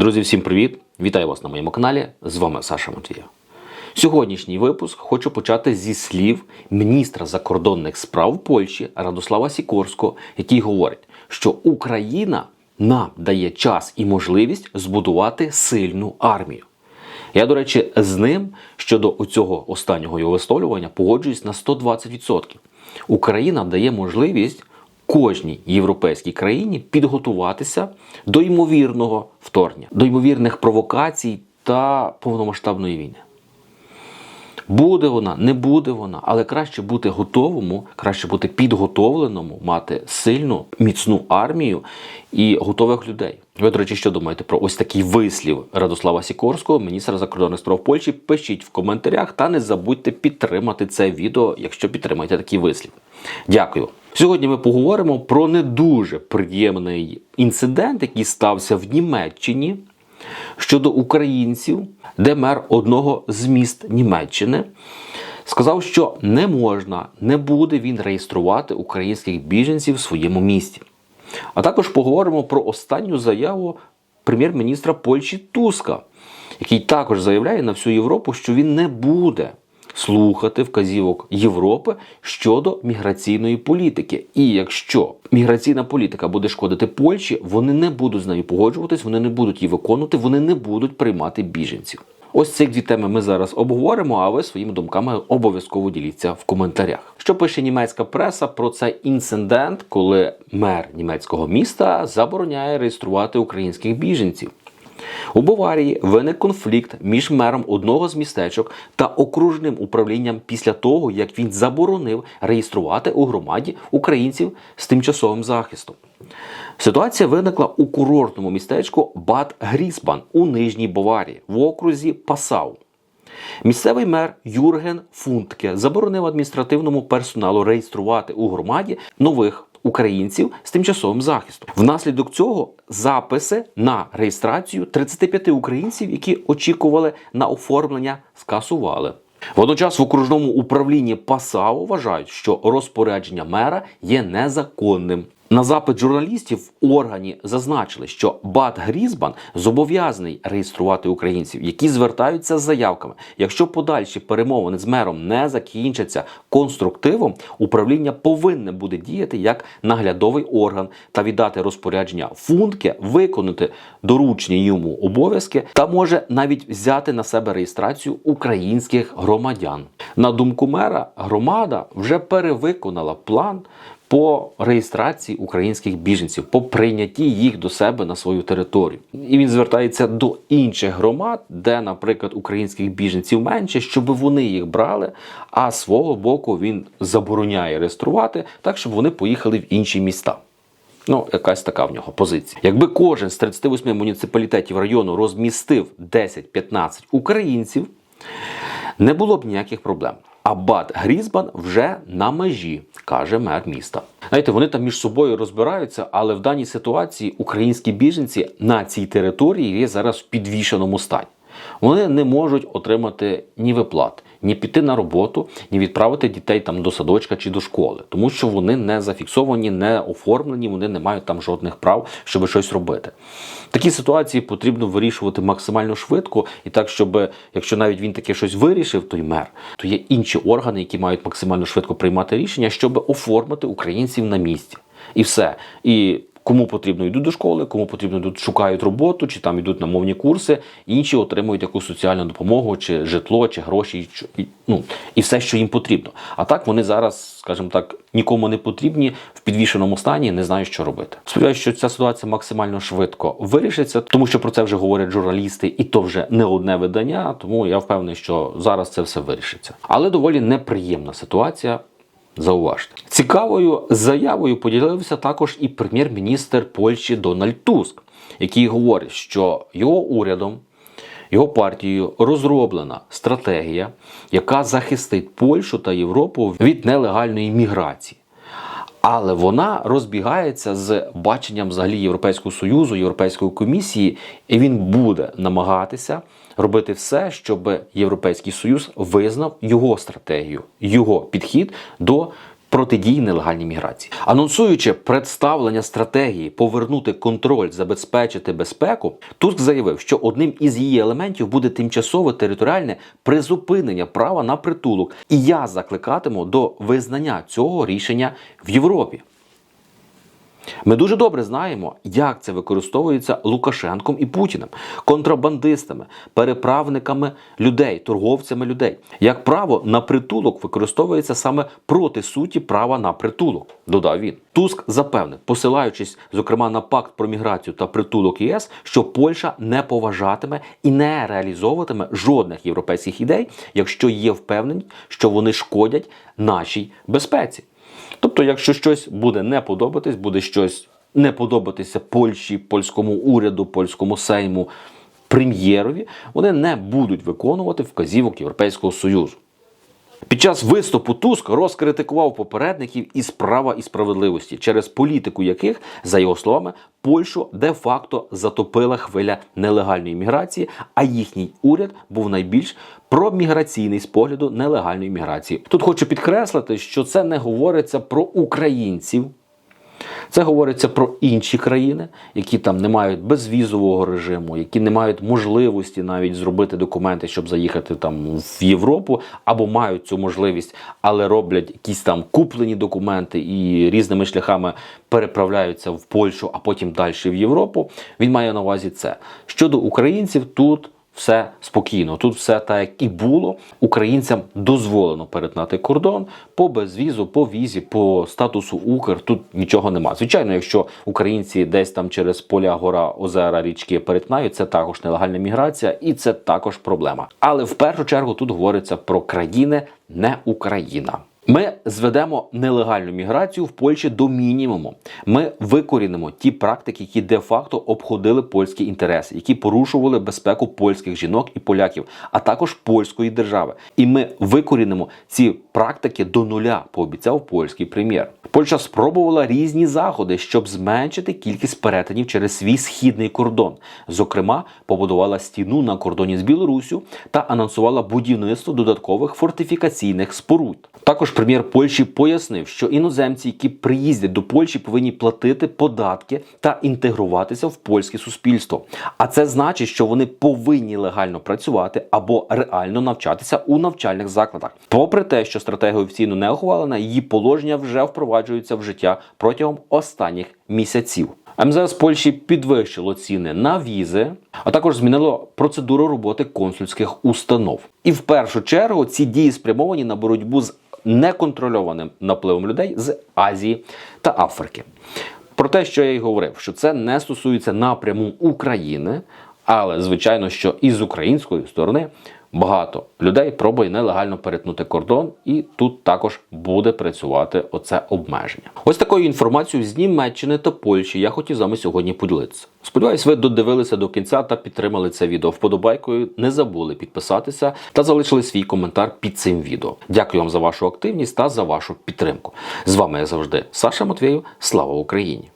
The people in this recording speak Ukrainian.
Друзі, всім привіт! Вітаю вас на моєму каналі. З вами Саша Матвієв. Сьогоднішній випуск хочу почати зі слів міністра закордонних справ Польщі Радослава Сікорського, який говорить, що Україна нам дає час і можливість збудувати сильну армію. Я, до речі, з ним щодо цього останнього його висловлювання погоджуюсь на 120%. Україна дає можливість кожній європейській країні підготуватися до ймовірного вторгнення, до ймовірних провокацій та повномасштабної війни. Буде вона, не буде вона, але краще бути готовому, краще бути підготовленому, мати сильну, міцну армію і готових людей. Ви, до речі, що думаєте про ось такий вислів Радослава Сікорського, міністра закордонних справ Польщі? Пишіть в коментарях та не забудьте підтримати це відео, якщо підтримаєте такий вислів. Дякую. Сьогодні ми поговоримо про не дуже приємний інцидент, який стався в Німеччині щодо українців, де мер одного з міст Німеччини сказав, що не можна, не буде він реєструвати українських біженців в своєму місті. А також поговоримо про останню заяву прем'єр-міністра Польщі Туска, який також заявляє на всю Європу, що він не буде слухати вказівок Європи щодо міграційної політики. І якщо міграційна політика буде шкодити Польщі, вони не будуть з нею погоджуватись, вони не будуть її виконувати, вони не будуть приймати біженців. Ось ці дві теми ми зараз обговоримо, а ви своїми думками обов'язково діліться в коментарях. Що пише німецька преса про цей інцидент, коли мер німецького міста забороняє реєструвати українських біженців? У Баварії виник конфлікт між мером одного з містечок та окружним управлінням після того, як він заборонив реєструвати у громаді українців з тимчасовим захистом. Ситуація виникла у курортному містечку Бад Грісбан у Нижній Баварії в окрузі Пасау. Місцевий мер Юрген Фунтке заборонив адміністративному персоналу реєструвати у громаді нових українців з тимчасовим захистом. Внаслідок цього записи на реєстрацію 35 українців, які очікували на оформлення, скасували. Водночас в окружному управлінні ПАСАО вважають, що розпорядження мера є незаконним. На запит журналістів органі зазначили, що Бат Грізбан зобов'язаний реєструвати українців, які звертаються з заявками. Якщо подальші перемовини з мером не закінчаться конструктивом, управління повинне буде діяти як наглядовий орган та віддати розпорядження фунтке, виконати доручні йому обов'язки та може навіть взяти на себе реєстрацію українських громадян. На думку мера, громада вже перевиконала план по реєстрації українських біженців, по прийнятті їх до себе на свою територію. І він звертається до інших громад, де, наприклад, українських біженців менше, щоб вони їх брали. А свого боку він забороняє реєструвати так, щоб вони поїхали в інші міста. Ну, якась така в нього позиція. Якби кожен з 38 муніципалітетів району розмістив 10-15 українців, не було б ніяких проблем. А Бат Грізбан вже на межі, каже мер міста. Знаєте, вони там між собою розбираються, але в даній ситуації українські біженці на цій території є зараз в підвішеному стані. Вони не можуть отримати ні виплат, ні піти на роботу, ні відправити дітей там до садочка чи до школи, тому що вони не зафіксовані, не оформлені, вони не мають там жодних прав, щоб щось робити. Такі ситуації потрібно вирішувати максимально швидко, і так, щоб якщо навіть він таке щось вирішив, той мер, то є інші органи, які мають максимально швидко приймати рішення, щоб оформити українців на місці. І все. І Кому потрібно йдуть до школи, кому потрібно йдуть, шукають роботу, чи там йдуть на мовні курси, інші отримують якусь соціальну допомогу, чи житло, чи гроші, і, ну і все, що їм потрібно. А так вони зараз, скажімо так, нікому не потрібні в підвішеному стані, не знають, що робити. Сподіваюся, що ця ситуація максимально швидко вирішиться, тому що про це вже говорять журналісти, і то вже не одне видання. Тому я впевнений, що зараз це все вирішиться. Але доволі неприємна ситуація. Зауважте, цікавою заявою поділився також і прем'єр-міністр Польщі Дональд Туск, який говорить, що його урядом, його партією розроблена стратегія, яка захистить Польщу та Європу від нелегальної міграції. Але вона розбігається з баченням взагалі Європейського союзу, Європейської комісії, і він буде намагатися робити все, щоб Європейський Союз визнав його стратегію, його підхід до протидії нелегальній міграції. Анонсуючи представлення стратегії повернути контроль, забезпечити безпеку, Туск заявив, що одним із її елементів буде тимчасове територіальне призупинення права на притулок. І я закликатиму до визнання цього рішення в Європі. Ми дуже добре знаємо, як це використовується Лукашенком і Путіним, контрабандистами, переправниками людей, торговцями людей. Як право на притулок використовується саме проти суті права на притулок, додав він. Туск запевнив, посилаючись зокрема на пакт про міграцію та притулок ЄС, що Польща не поважатиме і не реалізовуватиме жодних європейських ідей, якщо є впевненість, що вони шкодять нашій безпеці. Тобто, якщо щось буде не подобатись, буде щось не подобатися Польщі, польському уряду, польському сейму, прем'єрові, вони не будуть виконувати вказівок Європейського Союзу. Під час виступу Туск розкритикував попередників із права і справедливості, через політику яких, за його словами, Польщу де-факто затопила хвиля нелегальної міграції, а їхній уряд був найбільш проміграційний з погляду нелегальної міграції. Тут хочу підкреслити, що це не говориться про українців. Це говориться про інші країни, які там не мають безвізового режиму, які не мають можливості навіть зробити документи, щоб заїхати там в Європу, або мають цю можливість, але роблять якісь там куплені документи і різними шляхами переправляються в Польщу, а потім далі в Європу. Він має на увазі це. Щодо українців, тут все спокійно. Тут все так, як і було. Українцям дозволено перетнати кордон по безвізу, по візі, по статусу Укр. Тут нічого нема. Звичайно, якщо українці десь там через поля, гора, озера, річки перетинають, це також нелегальна міграція, і це також проблема. Але в першу чергу тут говориться про країни, не Україна. Ми зведемо нелегальну міграцію в Польщі до мінімуму. Ми викорінимо ті практики, які де-факто обходили польські інтереси, які порушували безпеку польських жінок і поляків, а також польської держави. І ми викорінимо ці практики до нуля, пообіцяв польський прем'єр. Польща спробувала різні заходи, щоб зменшити кількість перетинів через свій східний кордон. Зокрема, побудувала стіну на кордоні з Білоруссю та анонсувала будівництво додаткових фортифікаційних споруд. Також прем'єр Польщі пояснив, що іноземці, які приїздять до Польщі, повинні платити податки та інтегруватися в польське суспільство. А це значить, що вони повинні легально працювати або реально навчатися у навчальних закладах. Попри те, що стратегія офіційно не ухвалена, її положення вже впроваджуються в життя протягом останніх місяців. МЗС Польщі підвищило ціни на візи, а також змінило процедуру роботи консульських установ. І в першу чергу ці дії спрямовані на боротьбу з неконтрольованим напливом людей з Азії та Африки. Про те, що я й говорив, що це не стосується напряму України, але звичайно, що і з української сторони багато людей пробує нелегально перетнути кордон, і тут також буде працювати оце обмеження. Ось такою інформацією з Німеччини та Польщі я хотів з вами сьогодні поділитися. Сподіваюсь, ви додивилися до кінця та підтримали це відео вподобайкою. Не забули підписатися та залишили свій коментар під цим відео. Дякую вам за вашу активність та за вашу підтримку. З вами як завжди Саша Матвєєв. Слава Україні!